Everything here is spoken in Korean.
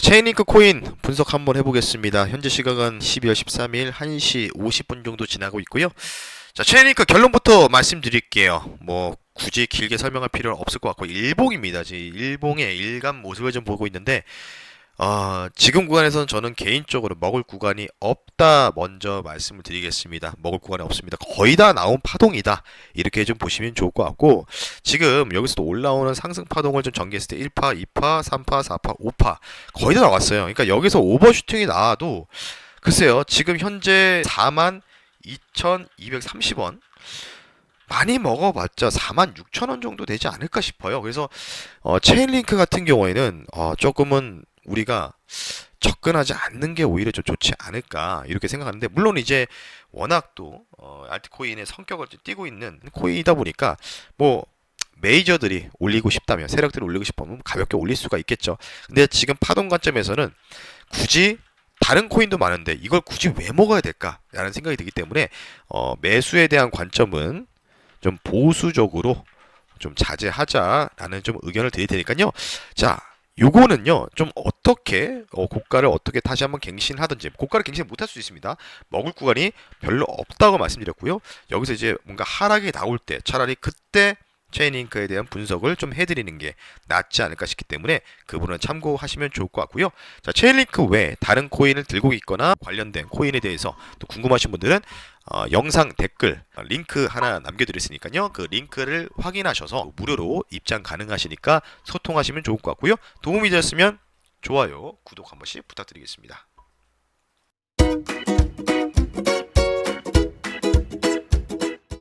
체인링크 코인 분석 한번 해보겠습니다. 현재 시각은 12월 13일 1시 50분 정도 지나고 있고요. 자, 체인링크 결론부터 말씀드릴게요. 뭐 굳이 길게 설명할 필요는 없을 것 같고 일봉입니다. 지금 일봉의 일간 모습을 좀 보고 있는데 어, 지금 구간에서는 저는 개인적으로 먹을 구간이 없다 먼저 말씀을 드리겠습니다. 먹을 구간이 없습니다. 거의 다 나온 파동이다. 이렇게 좀 보시면 좋을 것 같고 지금 여기서도 올라오는 상승 파동을 좀 전개했을 때 1파, 2파, 3파, 4파, 5파 거의 다 나왔어요. 그러니까 여기서 오버슈팅이 나와도 글쎄요. 지금 현재 4만 2,230원 많이 먹어봤자 4만 6천 원 정도 되지 않을까 싶어요. 그래서 어, 체인링크 같은 경우에는 어, 조금은 우리가 접근하지 않는 게 오히려 좀 좋지 않을까 이렇게 생각하는데 물론 이제 워낙 또 어, 알트코인의 성격을 좀 띠고 있는 코인이다 보니까 뭐 메이저들이 올리고 싶다면 세력들이 올리고 싶으면 가볍게 올릴 수가 있겠죠. 근데 지금 파동 관점에서는 굳이 다른 코인도 많은데 이걸 굳이 왜 먹어야 될까라는 생각이 들기 때문에 어, 매수에 대한 관점은 좀 보수적으로 좀 자제하자라는 좀 의견을 드릴 테니까요. 자, 요거는요 좀 어떻게 어, 고가를 어떻게 다시 한번 갱신하든지 고가를 갱신 못할 수 있습니다. 먹을 구간이 별로 없다고 말씀드렸고요. 여기서 이제 뭔가 하락이 나올 때 차라리 그때 체인링크에 대한 분석을 좀 해드리는 게 낫지 않을까 싶기 때문에 그 부분은 참고하시면 좋을 것 같고요. 자, 체인링크 외에 다른 코인을 들고 있거나 관련된 코인에 대해서 또 궁금하신 분들은 어, 영상 댓글 어, 링크 하나 남겨드렸으니까요. 그 링크를 확인하셔서 무료로 입장 가능하시니까 소통하시면 좋을 것 같고요. 도움이 되셨으면 좋아요, 구독 한 번씩 부탁드리겠습니다.